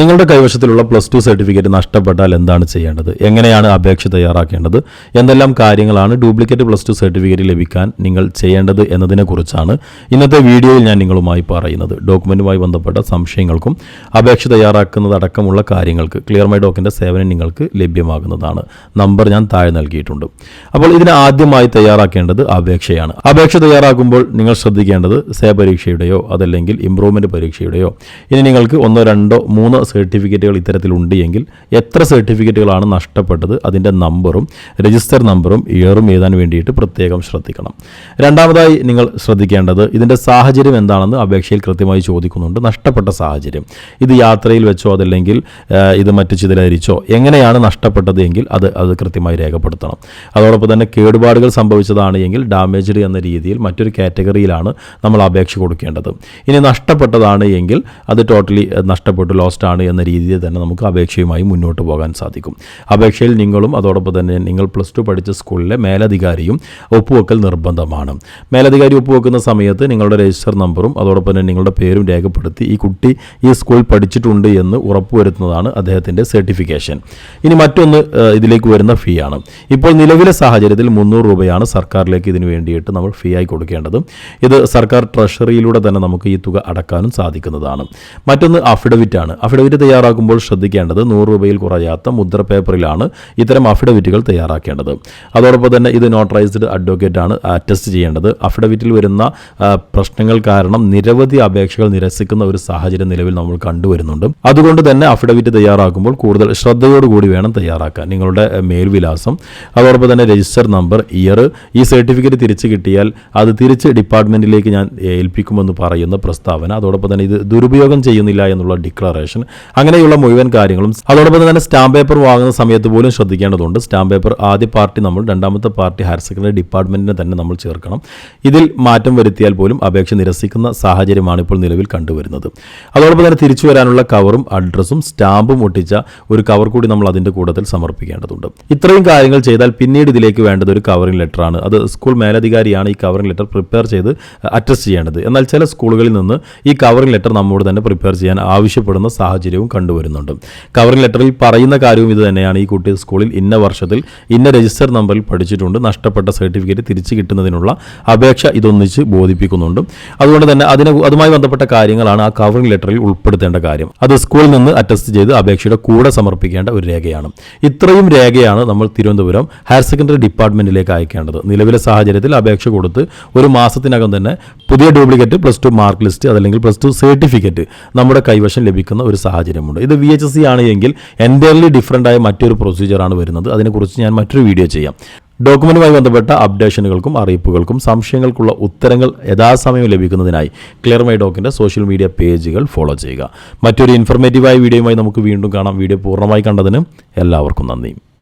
നിങ്ങളുടെ കൈവശത്തിലുള്ള plus two certificate നഷ്ടപ്പെട്ടാൽ എന്താണ് ചെയ്യേണ്ടത്? എങ്ങനെയാണ് അപേക്ഷ തയ്യാറാക്കേണ്ടത്? എന്തെല്ലാം കാര്യങ്ങളാണ് ഡ്യൂപ്ലിക്കേറ്റ് പ്ലസ് ടു സർട്ടിഫിക്കറ്റ് ലഭിക്കാൻ നിങ്ങൾ ചെയ്യേണ്ടത് എന്നതിനെക്കുറിച്ചാണ് ഇന്നത്തെ വീഡിയോയിൽ ഞാൻ നിങ്ങളുമായി പറയുന്നത്. ഡോക്യുമെന്റുമായി ബന്ധപ്പെട്ട സംശയങ്ങൾക്കും അപേക്ഷ തയ്യാറാക്കുന്നതടക്കമുള്ള കാര്യങ്ങൾക്ക് ക്ലിയർ മൈ ഡോക്കിന്റെ സേവനം നിങ്ങൾക്ക് ലഭ്യമാകുന്നതാണ്. നമ്പർ ഞാൻ താഴെ നൽകിയിട്ടുണ്ട്. അപ്പോൾ ഇതിന് ആദ്യമായി തയ്യാറാക്കേണ്ടത് അപേക്ഷയാണ്. അപേക്ഷ തയ്യാറാക്കുമ്പോൾ നിങ്ങൾ ശ്രദ്ധിക്കേണ്ടത് സേ പരീക്ഷയുടെയോ അതല്ലെങ്കിൽ ഇംപ്രൂവ്മെന്റ് പരീക്ഷയുടെയോ. ഇനി നിങ്ങൾക്ക് ഒന്നോ രണ്ടോ മൂന്നോ സർട്ടിഫിക്കറ്റുകൾ ഇത്തരത്തിലുണ്ട് എങ്കിൽ എത്ര സർട്ടിഫിക്കറ്റുകളാണ് നഷ്ടപ്പെട്ടത് അതിന്റെ നമ്പറും രജിസ്റ്റർ നമ്പറും ഇയറും എഴുതാൻ വേണ്ടിയിട്ട് പ്രത്യേകം ശ്രദ്ധിക്കണം. രണ്ടാമതായി നിങ്ങൾ ശ്രദ്ധിക്കേണ്ടത് ഇതിന്റെ സാഹചര്യം എന്താണെന്ന് അപേക്ഷയിൽ കൃത്യമായി ചോദിക്കുന്നുണ്ട്. നഷ്ടപ്പെട്ട സാഹചര്യം. ഇത് യാത്രയിൽ വെച്ചോ അതല്ലെങ്കിൽ ഇത് മറ്റു ചിതലരിച്ചോ എങ്ങനെയാണ് നഷ്ടപ്പെട്ടത് എങ്കിൽ അത് അത് കൃത്യമായി രേഖപ്പെടുത്തണം. അതോടൊപ്പം തന്നെ കേടുപാടുകൾ സംഭവിച്ചതാണ് എങ്കിൽ ഡാമേജ്ഡ് എന്ന രീതിയിൽ മറ്റൊരു കാറ്റഗറിയിലാണ് നമ്മൾ അപേക്ഷ കൊടുക്കേണ്ടത്. ഇനി നഷ്ടപ്പെട്ടതാണ് എങ്കിൽ അത് ടോട്ടലി നഷ്ടപ്പെട്ടു ലോസ്റ്റ് ആണ് എന്ന രീതിയിൽ തന്നെ നമുക്ക് അപേക്ഷയുമായി മുന്നോട്ട് പോകാൻ സാധിക്കും. അപേക്ഷയിൽ നിങ്ങളും അതോടൊപ്പം തന്നെ നിങ്ങൾ പ്ലസ് ടു പഠിച്ച സ്കൂളിലെ മേലധികാരിയും ഒപ്പുവെക്കൽ നിർബന്ധമാണ്. മേലധികാരി ഒപ്പുവെക്കുന്ന സമയത്ത് നിങ്ങളുടെ രജിസ്റ്റർ നമ്പറും അതോടൊപ്പം തന്നെ നിങ്ങളുടെ പേരും രേഖപ്പെടുത്തി ഈ കുട്ടി ഈ സ്കൂളിൽ പഠിച്ചിട്ടുണ്ട് എന്ന് ഉറപ്പുവരുത്തുന്നതാണ് അദ്ദേഹത്തിന്റെ സർട്ടിഫിക്കേഷൻ. ഇനി മറ്റൊന്ന് ഇതിലേക്ക് വരുന്ന ഫീ ആണ്. ഇപ്പോൾ നിലവിലെ സാഹചര്യത്തിൽ മുന്നൂറ് രൂപയാണ് സർക്കാരിലേക്ക് ഇതിനു വേണ്ടിയിട്ട് നമ്മൾ ഫീ ആയി കൊടുക്കേണ്ടത്. ഇത് സർക്കാർ ട്രഷറിയിലൂടെ തന്നെ നമുക്ക് ഈ തുക അടക്കാനും സാധിക്കുന്നതാണ്. മറ്റൊന്ന് അഫിഡവിറ്റ് ആണ്. അഫിഡവിറ്റ് തയ്യാറാക്കുമ്പോൾ ശ്രദ്ധിക്കേണ്ടത് നൂറ് രൂപയിൽ കുറയാത്ത മുദ്ര പേപ്പറിലാണ് ഇത്തരം അഫിഡവിറ്റുകൾ തയ്യാറാക്കേണ്ടത്. അതോടൊപ്പം തന്നെ ഇത് നോട്ടറൈസ്ഡ് ആണ് അറ്റസ്റ്റ് ചെയ്യേണ്ടത്. അഫിഡവിറ്റിൽ വരുന്ന പ്രശ്നങ്ങൾ കാരണം നിരവധി അപേക്ഷകൾ നിരസിക്കുന്ന ഒരു സാഹചര്യം നിലവിൽ നമ്മൾ കണ്ടുവരുന്നുണ്ട്. അതുകൊണ്ട് തന്നെ അഫിഡവിറ്റ് തയ്യാറാക്കുമ്പോൾ കൂടുതൽ ശ്രദ്ധയോടുകൂടി വേണം തയ്യാറാക്കാൻ. നിങ്ങളുടെ മേൽവിലാസം. അതോടൊപ്പം തന്നെ രജിസ്റ്റർ നമ്പർ ഇയർ. ഈ സർട്ടിഫിക്കറ്റ് തിരിച്ചു കിട്ടിയാൽ അത് തിരിച്ച് ഡിപ്പാർട്ട്മെന്റിലേക്ക് ഞാൻ ഏൽപ്പിക്കുമെന്ന് പറയുന്ന പ്രസ്താവന. അതോടൊപ്പം തന്നെ ഇത് ദുരുപയോഗം ചെയ്യുന്നില്ല എന്നുള്ള ഡിക്ലറേഷൻ. അങ്ങനെയുള്ള മുഴുവൻ കാര്യങ്ങളും. അതോടൊപ്പം തന്നെ സ്റ്റാമ്പ് പേപ്പർ വാങ്ങുന്ന സമയത്ത് പോലും ശ്രദ്ധിക്കേണ്ടതുണ്ട്. സ്റ്റാമ്പ് പേപ്പർ ആദ്യ പാർട്ടി നമ്മൾ രണ്ടാമത്തെ പാർട്ടി ഹയർ സെക്കൻഡറി ഡിപ്പാർട്ട്മെന്റിനെ തന്നെ നമ്മൾ ചേർക്കണം. ഇതിൽ മാറ്റം വരുത്തിയാൽ പോലും അപേക്ഷ നിരസിക്കുന്ന സാഹചര്യമാണ് ഇപ്പോൾ നിലവിൽ കണ്ടുവരുന്നത്. അതോടൊപ്പം തന്നെ തിരിച്ചു വരാനുള്ള കവറും അഡ്രസ്സും സ്റ്റാമ്പും ഒട്ടിച്ച ഒരു കവർ കൂടി നമ്മൾ അതിന്റെ കൂട്ടത്തിൽ സമർപ്പിക്കേണ്ടതുണ്ട്. ഇത്രയും കാര്യങ്ങൾ ചെയ്താൽ പിന്നീട് ഇതിലേക്ക് വേണ്ടത് ഒരു കവറിംഗ് ലെറ്ററാണ് അത് സ്കൂൾ മേലധികാരിയാണ് ഈ കവറിംഗ് ലെറ്റർ പ്രിപ്പയർ ചെയ്ത് അറ്റസ്റ്റ് ചെയ്യേണ്ടത്. എന്നാൽ ചില സ്കൂളുകളിൽ നിന്ന് ഈ കവറിംഗ് ലെറ്റർ നമ്മോട് തന്നെ പ്രിപ്പയർ ചെയ്യാൻ ആവശ്യപ്പെടുന്ന സാഹചര്യവും കണ്ടുവരുന്നുണ്ട്. കവറിംഗ് ലെറ്ററിൽ പറയുന്ന കാര്യവും ഇത് തന്നെയാണ്. ഈ കുട്ടി സ്കൂളിൽ ഇന്ന വർഷത്തിൽ ഇന്ന രജിസ്റ്റർ നമ്പറിൽ പഠിച്ചിട്ടുണ്ട്. നഷ്ടപ്പെട്ട സർട്ടിഫിക്കറ്റ് തിരിച്ചു കിട്ടുന്നതിനുള്ള അപേക്ഷ ഇതൊന്നിച്ച് ബോധിപ്പിക്കുന്നുണ്ട്. അതുകൊണ്ട് തന്നെ അതിന് അതുമായി ബന്ധപ്പെട്ട കാര്യങ്ങളാണ് ആ കവറിംഗ് ലെറ്ററിൽ ഉൾപ്പെടുത്തേണ്ട കാര്യം. അത് സ്കൂളിൽ നിന്ന് അറ്റസ്റ്റ് ചെയ്ത് അപേക്ഷയുടെ കൂടെ സമർപ്പിക്കേണ്ട ഒരു രേഖയാണ്. ഇത്രയും രേഖയാണ് നമ്മൾ തിരുവനന്തപുരം ഹയർ സെക്കൻഡറി ഡിപ്പാർട്ട്മെന്റിലേക്ക് അയക്കേണ്ടത്. നിലവിലെ സാഹചര്യത്തിൽ അപേക്ഷ കൊടുത്ത് ഒരു മാസത്തിനകം തന്നെ പുതിയ duplicate plus two mark list അതല്ലെങ്കിൽ പ്ലസ് ടു സർട്ടിഫിക്കറ്റ് നമ്മുടെ കൈവശം ലഭിക്കുന്ന ഒരു സാഹചര്യമുണ്ട്. ഇത് വി എച്ച് സി ആണ് എങ്കിൽ എന്റയർലി ഡിഫറന്റ് ആയ മറ്റൊരു പ്രൊസീജിയറാണ് വരുന്നത്. അതിനെക്കുറിച്ച് ഞാൻ മറ്റൊരു വീഡിയോ ചെയ്യാം. ഡോക്യുമെന്റുമായി ബന്ധപ്പെട്ട അപ്ഡേഷനുകൾക്കും അറിയിപ്പുകൾക്കും സംശയങ്ങൾക്കുള്ള ഉത്തരങ്ങൾ യഥാസമയം ലഭിക്കുന്നതിനായി ക്ലിയർ മൈ ഡോക്കിന്റെ സോഷ്യൽ മീഡിയ പേജുകൾ ഫോളോ ചെയ്യുക. മറ്റൊരു ഇൻഫർമേറ്റീവായ വീഡിയോയുമായി നമുക്ക് വീണ്ടും കാണാം. വീഡിയോ പൂർണമായി കണ്ടതിന് എല്ലാവർക്കും നന്ദി.